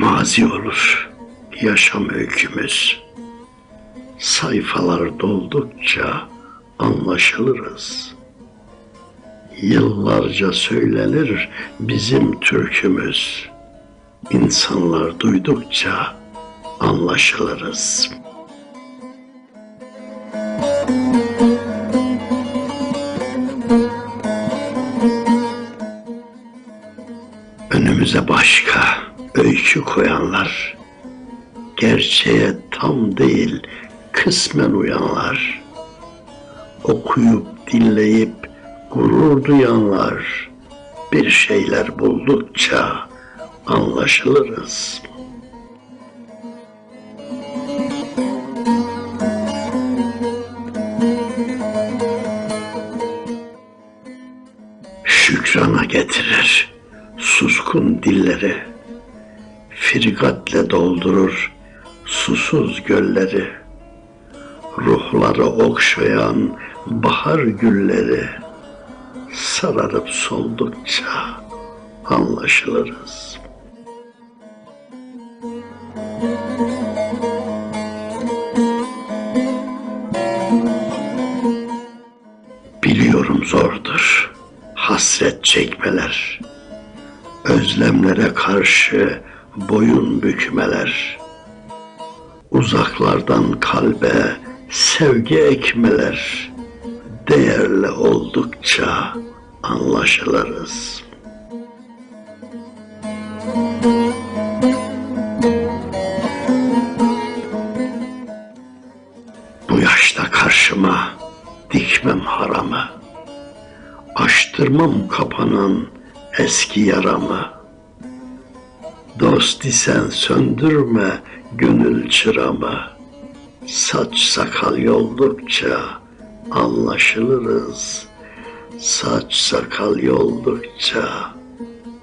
mazi olur yaşam öykümüz. Sayfalar doldukça anlaşılırız. Yıllarca söylenir bizim türkümüz. İnsanlar duydukça anlaşılırız. Önümüze başka öykü koyanlar, gerçeğe tam değil kısmen uyanlar, okuyup dinleyip gurur duyanlar, bir şeyler buldukça anlaşılırız. Şükrana getirir suskun dilleri, Firgatle doldurur susuz gölleri, Ruhları okşayan bahar gülleri, Sararıp soldukça anlaşılırız. Biliyorum zordur hasret çekmeler, özlemlere karşı boyun bükmeler, uzaklardan kalbe sevgi ekmeler, değerli oldukça anlaşılırız. Bu yaşta karşıma dikmem haramı, Açtırmam kapanan eski yaramı. Dost isen söndürme gönül çıramı. Saç sakal yoldukça anlaşılırız. Saç sakal yoldukça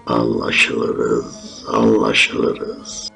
anlaşılırız, anlaşılırız.